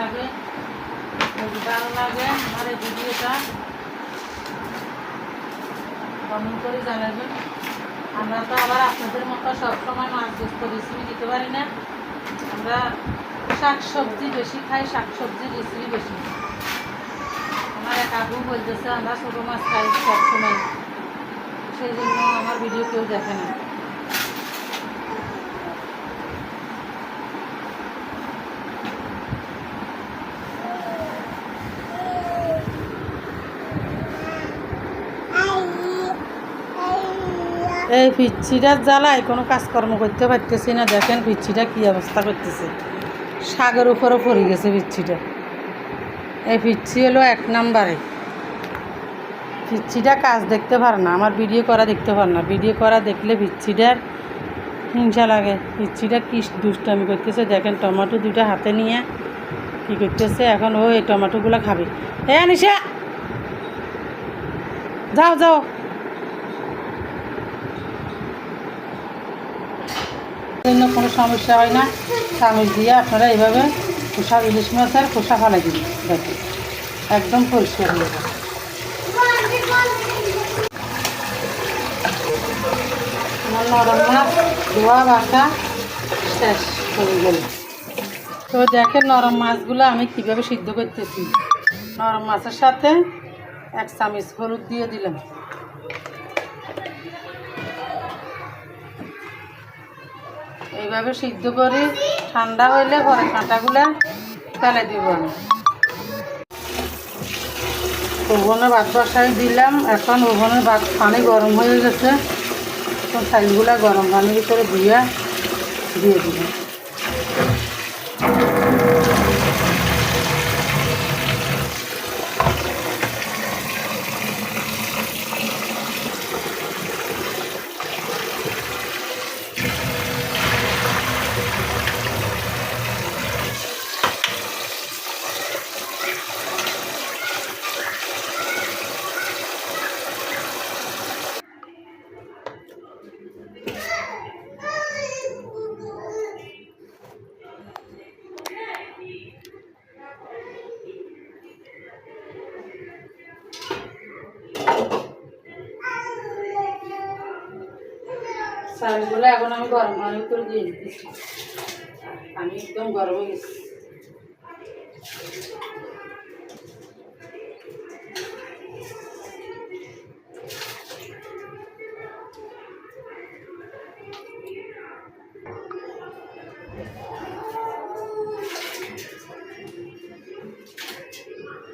লাগে ভালো লাগে আমার এই ভিডিওটা। কমেন্ট করে জানাবেন। আমরা তো আবার আপনাদের মতো সবসময় মাছ গোস্ত রেসিপি দিতে পারি না। আমরা শাক সবজি বেশি খাই শাক সবজি রেসিপি বেশি। আমার এক আবু বলতেছে, আমরা ছোটো মাছ খাই সবসময়। সেই জন্য আমার ভিডিও কেউ দেখে না। এই পিচ্ছিটার জ্বালায়, কোনো কাজকর্ম করতে পারতেছি না। দেখেন পিচ্ছিটা কী অবস্থা করতেছে। শাকের উপরও পড়ে গেছে পিচ্ছিটা এই পিচ্ছি হলো এক নাম্বারে। পিচ্ছিটা কাজ দেখতে পারে না। আমার ভিডিও করা দেখতে পারে না। ভিডিও করা দেখলে পিচ্ছিটার হিংসা লাগে। পিচ্ছিটা কি দুষ্টামি করতেছে। দেখেন টমেটো দুইটা হাতে নিয়ে কি করতেছে। এখন ও এই টমেটোগুলো খাবে। হ্যাঁ আনিসা যাও যাও। জন্য কোনো সমস্যা হয় না। চামচ দিয়ে আপনারা এইভাবে খোসা ইলিশ মাছের খোসা ফালাই দিন। দেখুন, একদম পরিষ্কার হয়ে যাবে। মাছ তো দেখেন নরম মাছগুলো আমি কীভাবে সিদ্ধ করতেছি। নরম মাছের সাথে এক চামচ হলুদ দিয়ে দিলাম। এইভাবে সিদ্ধ করে ঠান্ডা হইলে পরে কাঁটাগুলা ফেলে দিব ওভনে ভাত বসাই দিলাম। এখন ওভনে ভাত পানি গরম হয়ে গেছে। এখন সাইজগুলা গরম পানির ভিতরে ধুয়ে দিয়ে দিলাম। চালগুলো এখন আমি গরম অনেক করে দিয়ে দিতেছি। আমি একদম গরম হয়ে গেছি।